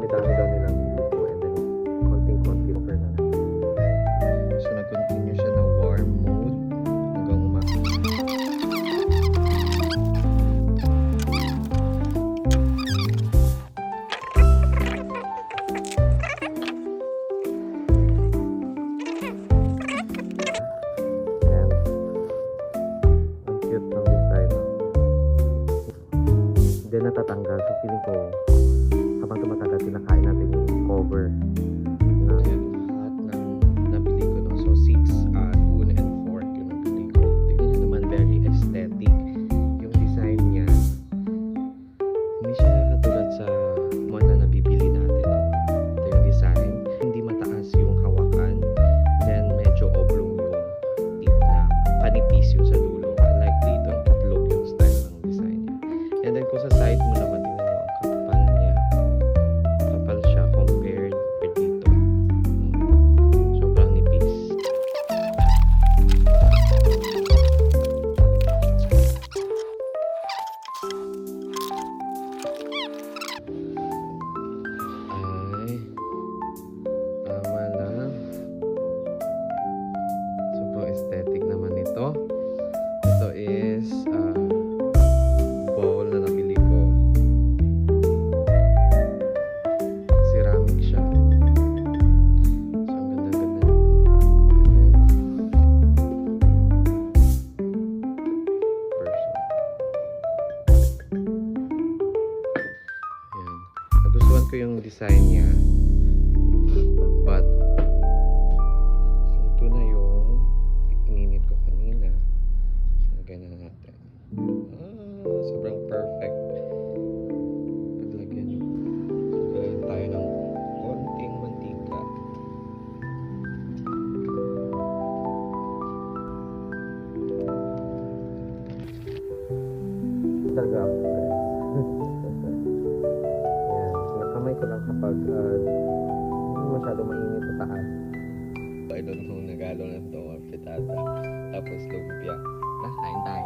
daw nilang buko and then konting-konti over na lang. So nag-continue siya na warm mode hanggang umaga. Hindi natatanggal. So feeling ko, habang tumatagal, kinakain natin yung cover. Na lahat ng nabili ko. No? So 6 uh, spoon and fork yung nabili ko. Nyo naman, very aesthetic. Yung design niya, hindi siya katulad sa mga na nabibili natin. No? Design. Hindi mataas yung hawakan. Then medyo oblong yung tip na panipis sa dulo. Unlike dito, ang tatlog yung style ng design niya. And then kung sa side mo naman, is ah, bowl na nabili ko. Ceramic siya. So, ang ganda-ganda. Person. Ayan. Nagustuhan ko yung design niya. But, lagyan na natin. Ah, sobrang perfect. Paglagyan nyo. So, lagyan tayo ng konting mantika. Talaga ako. Ayan. Nakamay ko lang kapag uh, hindi masyado mainit sa taas. I don't know, nagalo na ito, pitata. Tapos lumpia. đó hiện tại